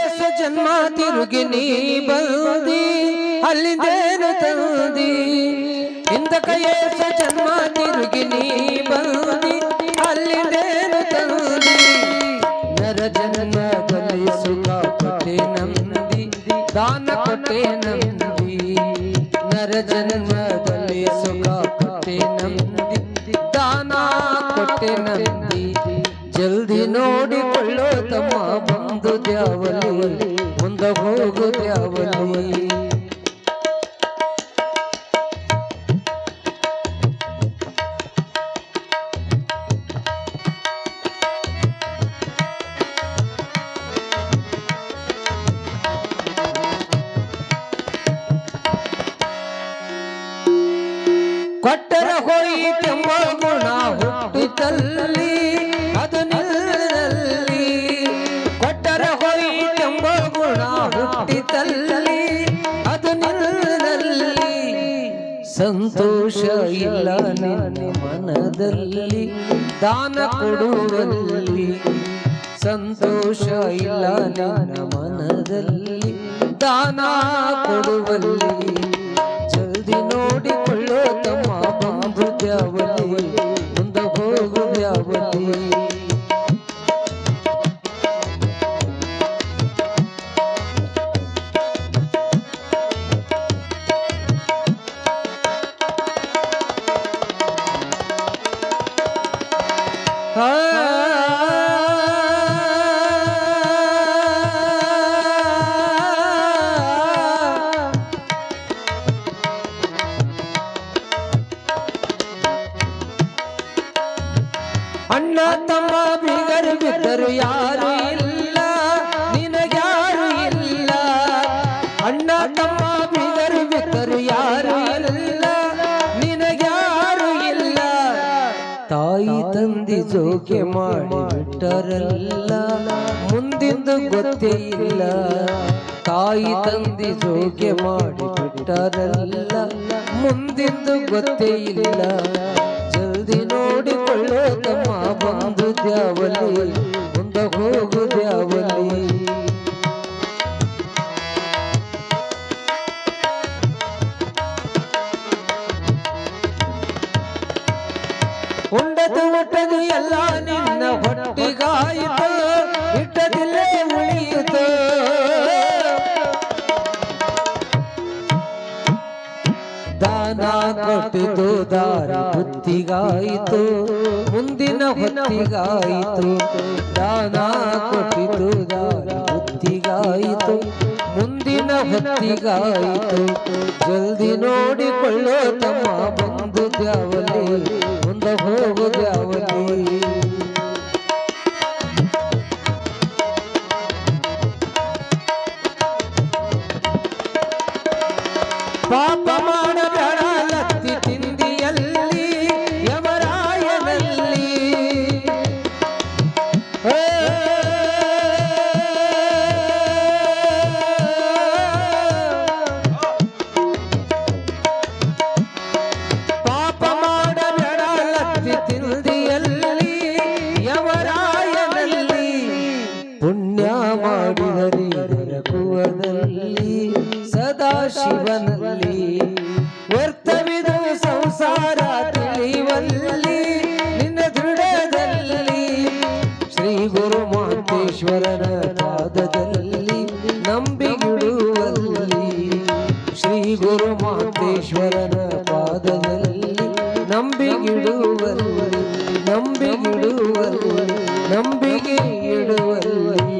ಜನ್ಮ ತಿರುಗಿ ನೀ ಬಂದಿ ಅಲ್ಲಿಂದೇನು ತಂದಿ? ಹಿಂದಕ ಏಸ ಜನ್ಮ ತಿರುಗಿ ನೀ ಬಂದಿ ಅಲ್ಲಿಂದೇನು ತಂದಿ? ನರ ಜನ್ಮದಲ್ಲಿ ಸುಖ ಕೊಟ್ಟೆ ನಂದಿ, ದಾನ ಕೊಟ್ಟೆ ನಂದಿ. ನರ ಜನ್ಮದಲ್ಲಿ ಸುಖ ಕೊಟ್ಟೆ ನಂದಿ, ದಾನ ಕೊಟ್ಟೆ ನಂದಿ. ಜಲ್ದಿ ನೋಡಿಕೊಳ್ಳೋ ತಮ್ಮ ಬಂದು ದ್ಯಾವಲಿ ಮುಂದ ಹೋಗು ದ್ಯಾವಲಿ ಕೊಟ್ಟರ ಹೋಯಿತೆಂಬ ಗುಣ ಸಂತೋಷ ಇಲ್ಲ ನಿನ್ನ ಮನದಲ್ಲಿ ದಾನ ಕೊಡುವಲ್ಲಿ ಸಂತೋಷ ಇಲ್ಲ ನಿನ್ನ ಮನದಲ್ಲಿ ದಾನ ಕೊಡುವಲ್ಲಿ ಅಣ್ಣ ತಮ್ಮ ಬಿಗರು ಬಿದ್ದರು ಯಾರು ತಾಯಿ ತಂದಿ ಜೋಕೆ ಮಾಡಿ ಬಿಟ್ಟರಲ್ಲ ಮುಂದಿಂದು ಗೊತ್ತೇ ಇಲ್ಲ ತಾಯಿ ತಂದಿ ಜೋಕೆ ಮಾಡಿ ಬಿಟ್ಟರಲ್ಲ ಮುಂದಿಂದು ಗೊತ್ತೇ ಇಲ್ಲ ಜಲ್ದಿ ನೋಡಿಕೊಳ್ಳೋ ತಮ್ಮ ಬಂದು ದ್ಯಾವಲಿ. ಎಲ್ಲ ನಿನ್ನ ಹೊಟ್ಟಿಗಾಯಿತು ಇಟ್ಟದಿಲ್ಲೇ ಉಳಿಯಿತು. ದಾನ ಕೊಟ್ಟಿತು, ದಾರಿ ಬುತ್ತಿಗಾಯಿತು, ಮುಂದಿನ ಹೊತ್ತಿಗಾಯಿತು. ದಾನ ಕೊಟ್ಟಿತು, ದಾರಿ ಬುತ್ತಿಗಾಯಿತು, ಮುಂದಿನ ಹೊತ್ತಿಗಾಯಿತು. ಜಲ್ದಿ ನೋಡಿಕೊಳ್ಳೋ ತಮ್ಮ ಬಂದು ದ್ಯಾವಲಿ. দেওয়া ಮಾಡಿದರೆ ಕುವದಲ್ಲಿ ಸದಾ ಶಿವನಲ್ಲಿ ವರ್ತವಿದ ಸಂಸಾರ ತಿಳಿವಲ್ಲಿ ನಿನ್ನ ದೃಢದಲ್ಲಿ ಶ್ರೀ ಗುರು ಮಾತೇಶ್ವರನ ಪಾದದಲ್ಲಿ ನಂಬಿಗಿಡುವಲ್ಲಿ ಶ್ರೀ ಗುರು ಮಾತೇಶ್ವರನ ಪಾದದಲ್ಲಿ ನಂಬಿಗಿಡುವಲ್ಲಿ ನಂಬಿಗಿಡುವಲ್ಲಿ ನಂಬಿಗೆ ಇಡುವಲ್ಲಿ